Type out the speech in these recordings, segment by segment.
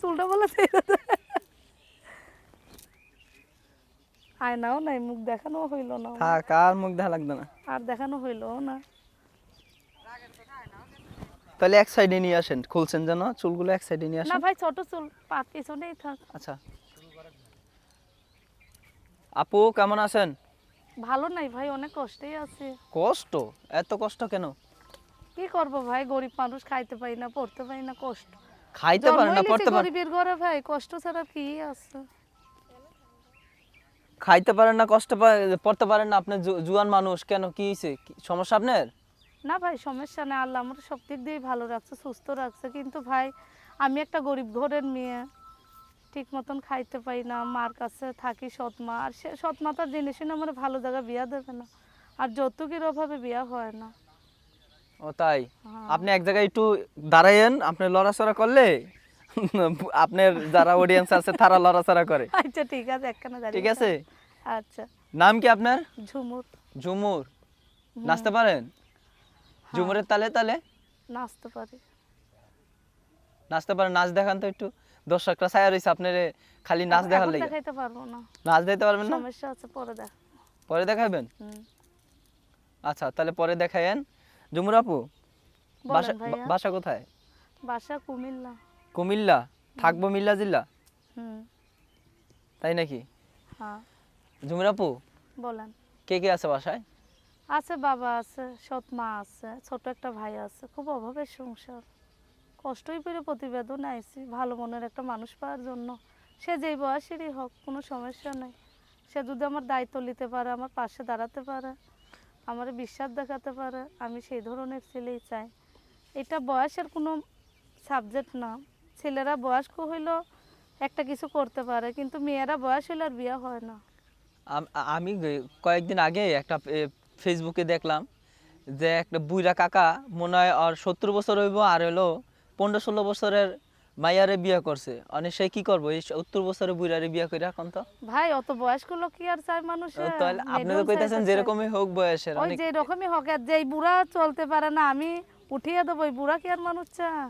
চুলটা বলে আয়নাও নাই মুখ দেখানো হইল না। থাক আর মুখ দেখা লাগবে না। আর দেখানো হইল না। তাহলে এক সাইডে নিয়ে আসেন খুলছেন যেন চুলগুলো এক সাইডে নিয়ে না ভাই ছোট চুল পা পিছনেই থাক। আচ্ছা। আপু কেমন আছেন? ভালো নাই ভাই অনেক কষ্টেই আছে। কষ্ট? এত কষ্ট কেন? কি করব ভাই গরিব মানুষ খাইতে পারি না পড়তে পারি না কষ্ট। খাইতে পারেন না পড়তে পারেন গরিবের ঘরে ভাই কষ্ট ছাড়া কি আছে? খাইতে পারেন না কষ্ট পড়তে পারেন না আপনি জুয়ান মানুষ কেন কি হয়েছে কি- সমস্যা আপনার? না ভাই সমস্যা নেই আল্লাহ আমার সব দিক দিয়েই ভালো রাখছে সুস্থ রাখছে কিন্তু ভাই আমি একটা গরিব ঘরের মেয়ে ঠিক মতন খাইতে পাই না মার কাছে থাকি সৎমা আর সে সৎমা তার জেনে শুনে আমার ভালো জায়গায় বিয়া দেবে না আর যৌতুকের অভাবে বিয়া হয় না। ও তাই? হ্যাঁ। আপনি এক জায়গায় একটু দাঁড়াইয়েন আপনি লড়াচড়া করলে আপনার যারা অডিয়েন্স আছে তারা লড়াচড়া করে। আচ্ছা ঠিক আছে একখানে দাঁড়িয়ে ঠিক আছে? আচ্ছা। নাম কি আপনার? ঝুমুর। ঝুমুর। নাচতে পারেন? ঝুমুরের তালে তালে? নাচতে পারি। নাচতে পারেন নাচ দেখান তো একটু। দর্শকরা ছায়া রয়েছে আপনার খালি নাচ দেখার লাগে। দেখাইতে পারব না। নাচ দিতে পারবেন না? সমস্যা আছে পরে দেখ। পরে দেখাবেন? আচ্ছা তাহলে পরে দেখায়েন। ঝুমুর আপু বাসা বাসা কোথায়? বাসা কুমিল্লা। কুমিল্লা? থাকব মিল্লা জিল্লা? তাই নাকি? হ্যাঁ। ঝুমুর আপু বলেন। কে কে আছে বাসায়? আছে বাবা আছে সৎ মা আছে ছোট একটা ভাই আছে খুব অভাবের সংসার। কষ্টই করে প্রতিবেদন আইছি ভালো মনের একটা মানুষ পাওয়ার জন্য। সে যেই বয়সেরই হোক কোনো সমস্যা নেই। সে যদি আমার দায়িত্ব নিতে পারে আমার পাশে দাঁড়াতে পারে আমার বিশ্বাস দেখাতে পারে, আমি সেই ধরনের ছেলেই চাই। এটা বয়সের কোনো সাবজেক্ট না। ছেলেরা বয়স্ক হইলেও একটা কিছু করতে পারে, কিন্তু মেয়েরা বয়স হইলে আর বিয়ে হয় না। আমি কয়েকদিন আগে একটা ফেসবুকে দেখলাম যে একটা বুইরা কাকা মনে হয় আর সত্তর বছর হইব, আর হলো পনেরো ষোলো বছরের মাইয়ারে বিয়ে করছে। অনেক সে কি করব? এই সত্তর বছরের বুইরারে বিয়ে করে এখন তো। ভাই অত বয়স্ক লোক কি আর চায় মানুষ? তাহলে আপনি তো কইতেছেন যেরকমই হোক বয়সের ওই যে রকমই হোক আর যেই বুড়া চলতে পারে না আমি উঠিয়ে দেবো ওই বুড়া কি আর মানুষ চায়?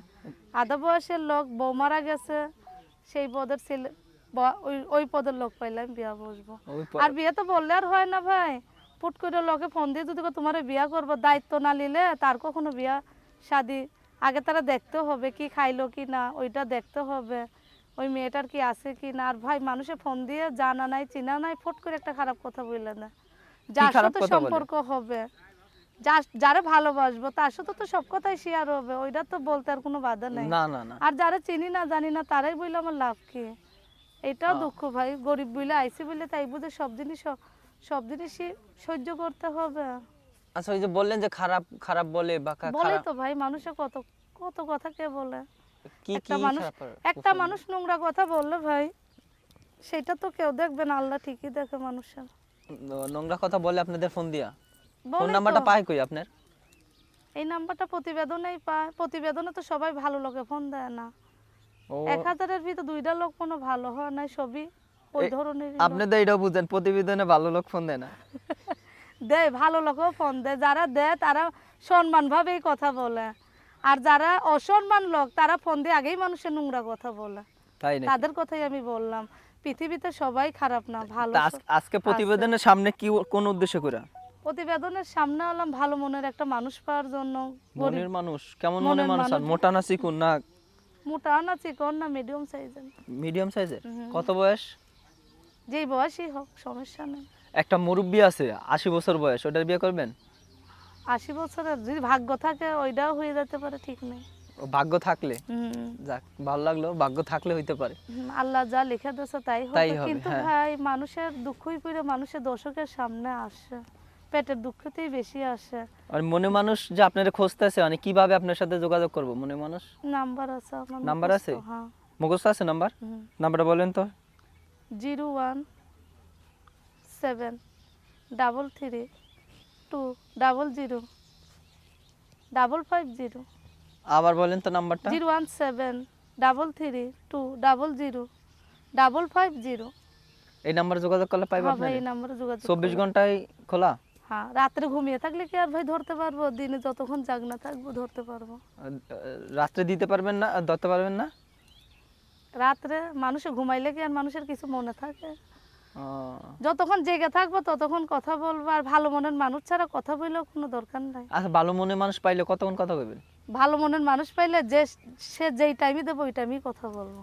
আধা বয়সের লোক বউ মারা গেছে সেই পদের ছেলে ওই ওই পদের লোক পাইলাম বিয়া বসবো। আর বিয়ে তো বললে আর হয় না ভাই। ফুট করে লোকে ফোন দিয়ে যদি তোমার বিয়া করব দায়িত্ব না নিলে তার কখনো বিয়া শাদি আগে তারা দেখতে হবে কি খাইলো কি না ওইটা দেখতে হবে ওই মেয়েটার কি আছে কি না। আর ভাই মানুষে ফোন দিয়ে জানা নাই চিনা নাই ফট করে একটা খারাপ কথা বললে না। যার সাথে সম্পর্ক হবে যার ভালোবাসবো তার সাথে তো সব কথাই শেয়ার হবে ওইটা তো বলতে আর কোনো বাধা নেই। আর যারা চিনি না জানি না তারাই বললে আমার লাভ কি। এটাও হ্যাঁ। দুঃখ ভাই গরিব বলে আইসি বলে তাই বুঝে সব জিনিস সব জিনিসই সহ্য করতে হবে। আচ্ছা ওই যে বললেন যে খারাপ খারাপ বলে বা বলে তো ভাই মানুষে কত কত কথা কে বলে? একটা মানুষ? একটা মানুষ নোংরা কথা বললে ভাই সেটা তো কেউ দেখবে না আল্লাহ ঠিকই দেখে মানুষের। নোংরা কথা বলে আপনাদের ফোন দিয়া? ফোন নাম্বারটা পায় কই আপনার? এই নাম্বারটা প্রতিবেদনেই পায় প্রতিবেদনে তো সবাই ভালো লোকে ফোন দেয় না। ও। এক হাজারের ভিতরে দুইটা লোক কোনো ভালো হয় না সবই ওই ধরনের আপনি তো এটাও বুঝেন প্রতিবেদনে ভালো লোক ফোন দেয় না। দেয় ভালো লোকও ফোন দেয় যারা দেয় তারা সম্মান ভাবেই কথা বলে। আর যারা অসম্মান লোক তারা ফোন দিয়ে আগেই মানুষের নোংরা কথা বলে। তাদের কথাই আমি বললাম। পৃথিবীতে সবাই খারাপ না ভালো আজকে প্রতিবেদনের সামনে কি কোন উদ্দেশ্য করে? প্রতিবেদনের সামনে হলাম ভালো মনের একটা মানুষ পাওয়ার জন্য। মনের মানুষ কেমন মনের মনের মানুষ? আর মোটা না চিকুন না মোটা না চিকন না মিডিয়াম সাইজের মিডিয়াম সাইজের কত বয়স? যেই বয়সই হোক সমস্যা নেই। একটা মুরব্বী আছে আশি বছর বয়স ওটার বিয়ে করবেন? আশি বছরের যদি ভাগ্য থাকে ওইটাও হয়ে যেতে পারে ঠিক নেই। ভাগ্য থাকলে? যাক ভালো লাগল ভাগ্য থাকলে হইতে পারে। আল্লাহ যা লিখে দিয়েছে তাই হবে। কিন্তু হ্যাঁ। ভাই মানুষের দুঃখই পড়ে মানুষের দর্শকের সামনে আসে। পেটের দুঃখতেই বেশি আসে। আর মনে মানুষ যে আপনারা খুঁজতেছে মানে কীভাবে আপনার সাথে যোগাযোগ করব? মনে মানুষ? নাম্বার আছে আমার নাম্বার আছে? হ্যাঁ। মুখস্থ আছে নাম্বার। নাম্বারটা বলেন তো। Zero one seven double three two double zero double five zero আবার বলেন তো নাম্বারটা। Zero one seven double three two double zero double five zero এই নাম্বারে যোগাযোগ করলে পাইবে হ্যাঁ ভাই এই নাম্বারে যোগাযোগ চব্বিশ। ঘন্টায় খোলা? হ্যাঁ রাত্রে ঘুমিয়ে থাকলে কি আর ভাই ধরতে পারব? দিনে যতক্ষণ জাগনা থাকব ধরতে পারব। রাত্রে দিতে পারবেন না ধরতে পারবেন না? রাত্রে মানুষে ঘুমাইলে কি আর মানুষের কিছু মনে থাকে? যতক্ষণ জেগে থাকব ততক্ষণ কথা বলব। আর ভালো মনের মানুষ ছাড়া কথা বললেও কোনো দরকার নাই। আচ্ছা ভালো মনের মানুষ পাইলে কতক্ষণ কথা বলবেন ভালো মনের মানুষ পাইলে যে সে যেই টাইমে দেবো ওই টাইমেই কথা বলব।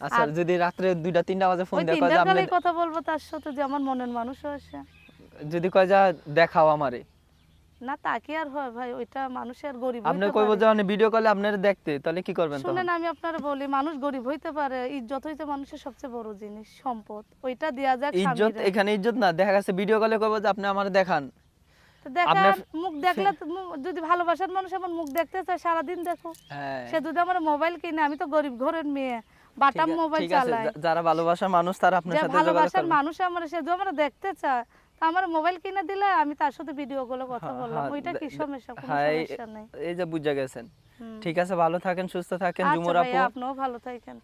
আচ্ছা আর- যদি রাত্রে দুইটা তিনটা বাজে ফোন কয় যে আমি কথা বলব তার সাথে যে আমার মনের মানুষও আসে। যদি কয় যা দেখাও আমারে। না তা কি আর হয় ভাই ওইটা মানুষের গরিব আপনি কইব যে আপনি ভিডিও কলে আপনার দেখতে তাহলে কি করবেন শুনেন আমি আপনারা বলি মানুষ গরিব হইতে পারে ইজ্জত হইতে মানুষের সবচেয়ে বড় জিনিস সম্পদ। ওইটা দেয়া যাক ইজ্জত স্বামীরে। এখানে ইজ্জত না দেখা গেছে ভিডিও কলে কইব যে আপনি আমারে দেখান। দেখার মুখ দেখলে যদি ভালোবাসার মানুষ আমার মুখ দেখতে চায় সারাদিন দেখো। হ্যাঁ। সে যদি আমার মোবাইল কিনে আমি তো গরিব ঘরের মেয়ে বাটাম মোবাইল চালাই। যারা ভালোবাসার মানুষ তারা আপনার সাথে যোগাযোগ ভালোবাসার মানুষ আমার সে যদি আমার দেখতে চায় আমার মোবাইল কিনে দিলে আমি তার সাথে ভিডিও গুলো কথা হ্যাঁ, বললাম। হ্যাঁ, ওইটা কি সমস্যা? কোনো এই- সমস্যা নাই। এই যে বুঝা গেছেন। ঠিক আছে ভালো থাকেন সুস্থ থাকেন। আচ্ছা জুমুর আপু। আপনিও ভালো থাকেন।